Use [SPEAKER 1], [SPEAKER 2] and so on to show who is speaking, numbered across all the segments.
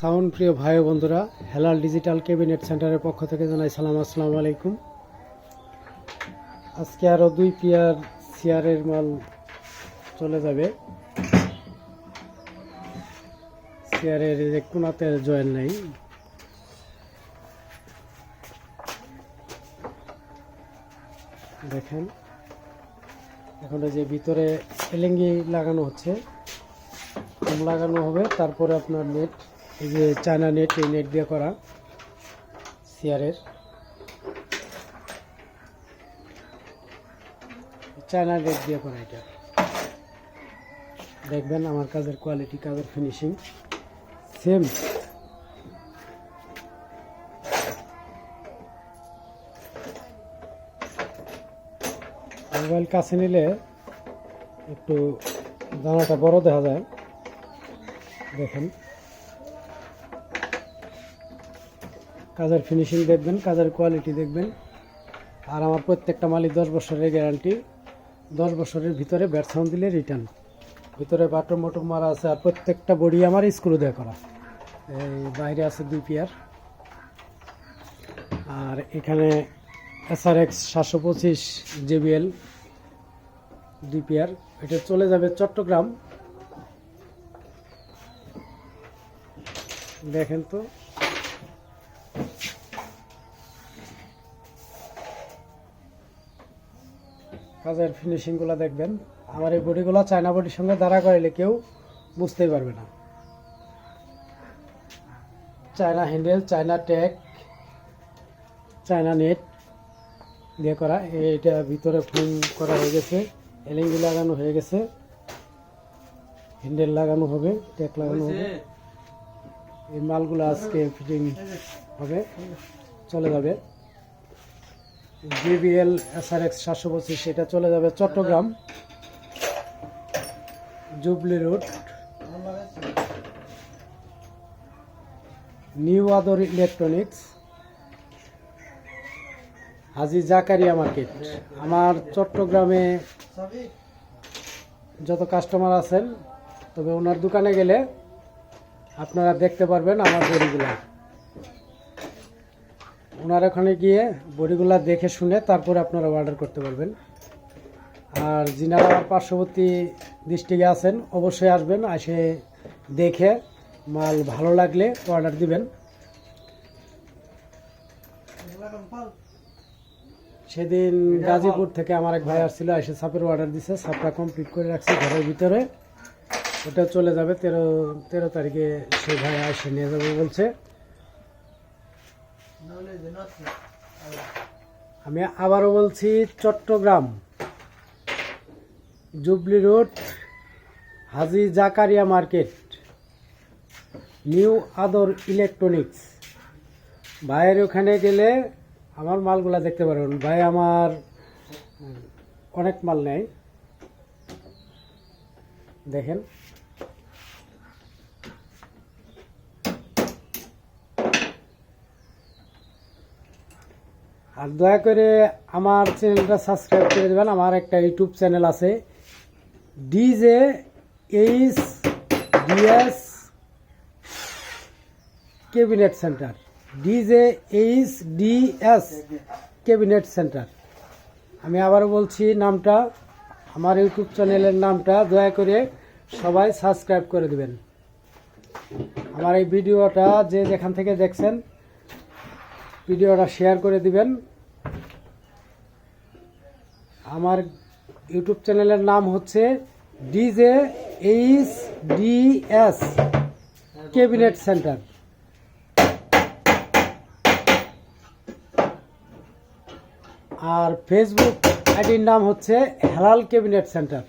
[SPEAKER 1] Sound প্রিয় ভাই বন্ধুরা, হেলাল ডিজিটাল ক্যাবিনেট সেন্টারের পক্ষ থেকে জানাই সালাম, আসসালামু আলাইকুম। আজকে আরও দুই পেয়ার চেয়ারের মাল চলে যাবে। চেয়ারের যে কোনাতে জয়েন নেই। দেখেন, এখন যে ভিতরে এলেঙ্গি লাগানো হচ্ছে। লাগানো হবে, তারপরে আপনার নেট। এই যে চায়না নেট, এই নেট দিয়ে করা চেয়ারের চায়না নেট দিয়ে করা এটা। দেখবেন আমার কাজের কোয়ালিটি কাজের ফিনিশিং সেম মোবাইল কাছে নিলে একটু দানাটা বড় দেখা যায়। দেখেন। কাজের ফিনিশিং দেখবেন, কাজের কোয়ালিটি দেখবেন। আর আমার প্রত্যেকটা মালিক দশ বছরের গ্যারান্টি দশ বছরের ভিতরে ব্যাট সাউন্ড দিলে রিটার্ন ভিতরে বাটন মোটর মারা আছে, আর প্রত্যেকটা বডি আমার স্ক্রু দিয়ে করা। এই বাইরে আছে দুই পেয়ার আর এখানে এসআর এক্স সাতশো পঁচিশ জেবিএল দুই পেয়ার এটা চলে যাবে চট্টগ্রাম। দেখেন তো। কাজের ফিনিশিংগুলো দেখবেন। আমার এই বডিগুলো চায়না বডির সঙ্গে দাঁড়া করাইলে কেউ বুঝতেই পারবে না। China handle China tag China net দিয়ে করা। এইটা ভিতরে ফোন করা হয়ে গেছে এলিঙ্গি লাগানো হয়ে গেছে। হ্যান্ডেল লাগানো হবে ট্যাগ লাগানো হবে। এই মালগুলো আজকে ফিটিং হবে, চলে যাবে। জিবিএল এসআর এক্স সাতশো পঁচিশ, সেটা চলে যাবে Chittagong. Jubilee road new Adar electronics Haji Zakaria market আমার চট্টগ্রামে যত কাস্টমার আছেন, তবে ওনার দোকানে গেলে আপনারা দেখতে পারবেন আমার বড়িগুলা। ওনার ওখানে গিয়ে বড়িগুলো দেখে শুনে তারপরে আপনারা অর্ডার করতে পারবেন। আর যিনারা পার্শ্ববর্তী ডিস্ট্রিক্টে আছেন, অবশ্যই আসবেন এসে দেখে মাল ভালো লাগলে অর্ডার দিবেন। সেদিন গাজীপুর থেকে আমার এক ভাই আসছিল, এসে সাপের অর্ডার দিছে, সাপটা কমপ্লিট করে রাখছি ঘরের ভিতরে। ওটা চলে যাবে তেরো তেরো তারিখে সে ভাই এসে নিয়ে যাবে বলছে। আমি আবারও বলছি, Chittagong, jubilee road, Haji Zakaria market, new Adar electronics. ভাইয়ের ওখানে গেলে আমার মালগুলা দেখতে পারবেন। ভাই আমার অনেক মাল নেয়। দেখেন। আর দয়া করে আমার চ্যানেলটা সাবস্ক্রাইব করে দেবেন। আমার একটা ইউটিউব চ্যানেল আছে। DJ H DS cabinet centre. DJ H DS cabinet centre. আমি আবার বলছি, নামটা, আমার ইউটিউব চ্যানেলের নামটা দয়া করে সবাই সাবস্ক্রাইব করে দেবেন। আমার এই ভিডিওটা যে যেখান থেকে দেখছেন, ভিডিওটা শেয়ার করে দিবেন। আমার ইউটিউব চ্যানেলের নাম হচ্ছে DJ H DS cabinet centre. আর ফেসবুক আইডির নাম হচ্ছে হেলাল ক্যাবিনেট সেন্টার।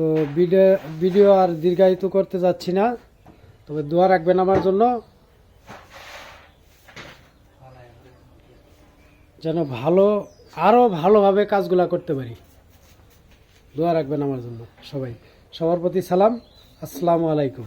[SPEAKER 1] তো ভিডিও আর দীর্ঘায়িত করতে যাচ্ছি না। তবে দোয়া রাখবেন আমার জন্য। যেন ভালো আরও ভালোভাবে কাজগুলা করতে পারি। দোয়া রাখবেন আমার জন্য সবাই। সবার প্রতি সালাম। আসসালামু আলাইকুম।